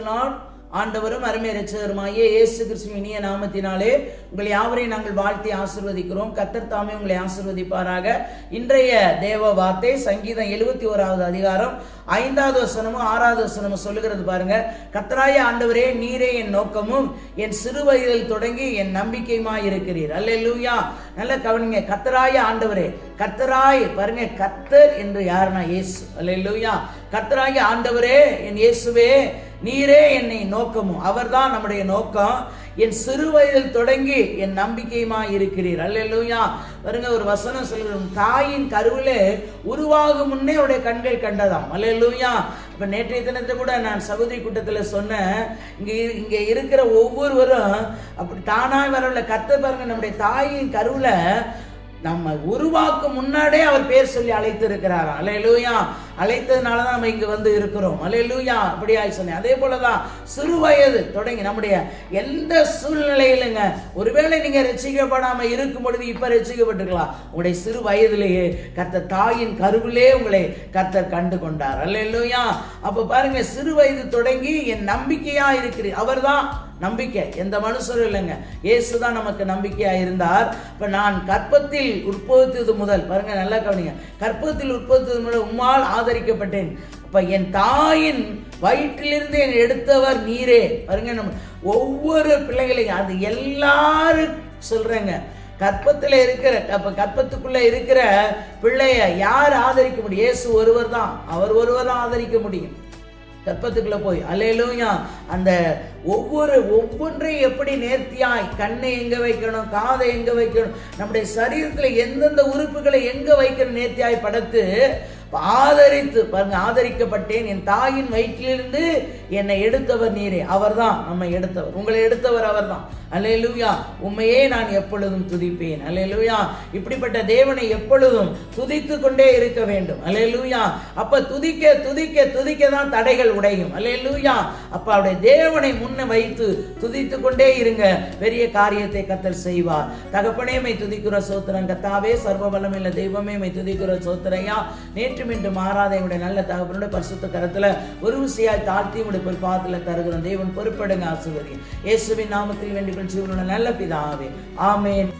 Lord ஆண்டவரும் அருமை ரட்சகருமாகிய இயேசு கிறிஸ்துவின் இனிய நாமத்தினாலே உங்களை யாவரையும் நாங்கள் வாழ்த்தி ஆசிர்வதிக்கிறோம். கத்தர் தாமே உங்களை ஆசிர்வதிப்பாராக. இன்றைய தேவ வார்த்தை சங்கீதம் எழுபத்தி ஓராவது அதிகாரம் ஐந்தாவது வசனமும் ஆறாவது வசனமும் சொல்லுகிறது பாருங்க. கத்தராய ஆண்டவரே நீரே என் நோக்கமும் என் சிறு வயதில் தொடங்கி என் நம்பிக்கையுமாய் இருக்கிறீர். அல்ல லூயா நல்ல கவனிங்க. கத்தராய ஆண்டவரே கத்தராய் பாருங்க. கத்தர் என்று யாருன்னா இயேசு. அல்லேலூயா. கத்தராய ஆண்டவரே என் இயேசுவே நீரே என்னை நோக்கமும் அவர்தான் நம்முடைய நோக்கம். என் சிறு வயதில் தொடங்கி என் நம்பிக்கையுமா இருக்கிறீர். அல்லா பாருங்க ஒரு வசனம் சொல்கிறோம் தாயின் கருவிலே உருவாகும் முன்னே அவருடைய கண்கள் கண்டதாம். அல்லா இப்போ நேற்றைய தினத்தை கூட நான் சகோதரி கூட்டத்தில் சொன்னேன். இங்கே இங்கே இருக்கிற ஒவ்வொருவரும் அப்படி தானாய் வரவில்லை கத்த பாருங்க நம்முடைய தாயின் கருவில் நம்ம உருவாக்கும் முன்னாடியே அவர் பேர் சொல்லி அழைத்து இருக்கிறார் அலையலூயா அழைத்ததுனால தான் நம்ம இங்கே வந்து இருக்கிறோம். அலையலூயா அப்படியாய் சொன்னேன். அதே போலதான் சிறு வயது தொடங்கி நம்முடைய எந்த சூழ்நிலையிலுங்க ஒருவேளை நீங்கள் ரசிக்கப்படாமல் இருக்கும் பொழுது இப்போ ரசிக்கப்பட்டிருக்கலாம். உங்களுடைய சிறு வயதிலேயே கர்த்தர் தாயின் கருவிலே உங்களை கர்த்தர் கண்டு கொண்டார். அல்லையா அப்போ பாருங்க சிறு வயது தொடங்கி என் நம்பிக்கையாக இருக்கிறீர் அவர்தான் நம்பிக்கை. எந்த மனுஷரும் இல்லைங்க. இயேசு தான் நமக்கு நம்பிக்கையாக இருந்தார். இப்போ நான் கற்பத்தில் உற்பத்தியது முதல். பாருங்க நல்லா கவனிங்க. கற்பத்தில் உற்பத்தியது முதல். உம்மால் ஆதரிக்கப்பட்டேன். அப்ப என் தாயின் வயிற்றிலிருந்து என் எடுத்தவர் நீரே. பாருங்க நம்ம ஒவ்வொரு பிள்ளைகளையும் அது எல்லாரும் சொல்றேங்க. கற்பத்தில் இருக்கிற அப்ப கற்பத்துக்குள்ள இருக்கிற பிள்ளைய யார் ஆதரிக்க முடியும்? இயேசு ஒருவர் தான். அவர் ஒருவர் தான் ஆதரிக்க முடியும். கற்பத்துக்குள்ள போய் அலையிலூயா அந்த ஒவ்வொரு ஒவ்வொன்றையும் எப்படி நேர்த்தியாய் கண்ணை எங்க வைக்கணும் காதை எங்க வைக்கணும் நம்முடைய சரீரத்தில் எந்தெந்த உறுப்புகளை எங்க வைக்கணும் நேர்த்தியாய் படைத்து ஆதரித்து பாருங்க ஆதரிக்கப்பட்டேன். என் தாயின் வயிற்றிலிருந்து என்னை எடுத்தவர் நீரே. அவர்தான் நம்ம எடுத்தவர். உங்களை எடுத்தவர் அவர்தான். அல்லேலூயா. உண்மையே நான் எப்பொழுதும் துதிப்பேன். அல்லேலூயா. இப்படிப்பட்ட தேவனை எப்பொழுதும் துதித்து கொண்டே இருக்க வேண்டும். அல்லேலூயா. அப்ப துதிக்க துதிக்க துதிக்க தான் தடைகள் உடையும். அல்லேலூயா. அப்ப அவருடைய தேவனை முன்ன வைத்து துதித்து கொண்டே இருங்க. பெரிய காரியத்தை கத்தல் செய்வார். தகப்பனே மை துதிக்கிற சோத்திரம். கத்தாவே சர்வபலம் இல்லை தெய்வமே மை துதிக்கிற சோத்திரையா. நேற்று என்று மாறாத எங்களுடைய நல்ல தகப்பனுடைய பரிசுத்த கரத்தில் ஒரு விசையாய் தாழ்த்தி உங்களுடைய பொறுப்பாத்தில் தருகிறோம். தேவன் பொறுப்படுங்க ஆசிர்வதி இயேசுவின் நாமத்தில் வேண்டிக் கொள் ஜீவனுள்ள நல்ல பிதாவே. ஆமேன்.